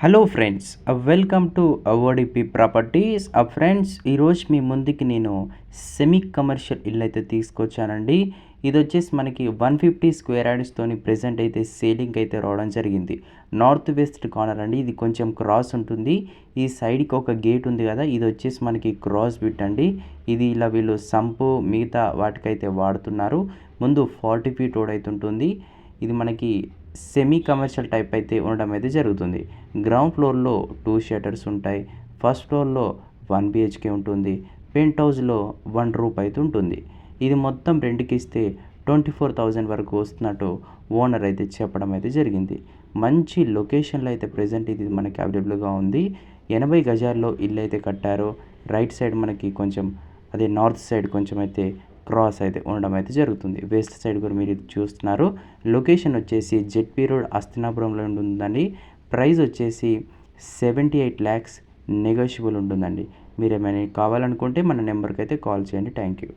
Hello friends welcome to ODP properties ఆ friends ఈరోజు మీ ముందుకి నేను సెమీ కమర్షియల్ ఇల్లు అయితే తీసుకొచ్చానండి. ఇది వచ్చేసి మనకి వన్ ఫిఫ్టీ స్క్వేర్ యార్డ్స్తోని ప్రెసెంట్ అయితే సేలింగ్ అయితే రావడం జరిగింది. నార్త్ వెస్ట్ కార్నర్ అండి ఇది కొంచెం క్రాస్ ఉంటుంది. ఈ సైడ్కి ఒక గేట్ ఉంది కదా ఇది వచ్చేసి మనకి క్రాస్ బిట్ అండి. ఇది ఇలా వీళ్ళు సంపు మిగతా వాటికైతే వాడుతున్నారు. ముందు ఫార్టీ ఫీట్ రోడ్ అయితే ఉంటుంది ఇది మనకి సెమీ కమర్షియల్ టైప్ అయితే ఉండడం అయితే జరుగుతుంది. గ్రౌండ్ ఫ్లోర్లో టూ షటర్స్ ఉంటాయి. ఫస్ట్ ఫ్లోర్లో వన్ బిహెచ్కే ఉంటుంది. పెంట్ హౌస్లో వన్ రూప్ అయితే ఉంటుంది. ఇది మొత్తం రెంట్కి ఇస్తే ట్వంటీ ఫోర్ థౌజండ్ వరకు వస్తున్నట్టు ఓనర్ అయితే చెప్పడం అయితే జరిగింది. మంచి లొకేషన్లో అయితే ప్రజెంట్ ఇది మనకి అవైలబుల్గా ఉంది. ఎనభై గజాల్లో ఇల్లు అయితే కట్టారు. రైట్ సైడ్ మనకి కొంచెం అదే నార్త్ సైడ్ కొంచెం అయితే క్రాస్ అయితే ఉండడం అయితే జరుగుతుంది. వెస్ట్ సైడ్ కూడా మీరు చూస్తున్నారు. లొకేషన్ వచ్చేసి జెడ్పీ రోడ్ అస్తినాపురంలో ఉంటుందండి. ప్రైస్ వచ్చేసి సెవెంటీ ఎయిట్ ల్యాక్స్ నెగోషియబుల్ ఉంటుందండి. మీరు ఏమైనా కావాలనుకుంటే మన నెంబర్కి అయితే కాల్ చేయండి. Thank you.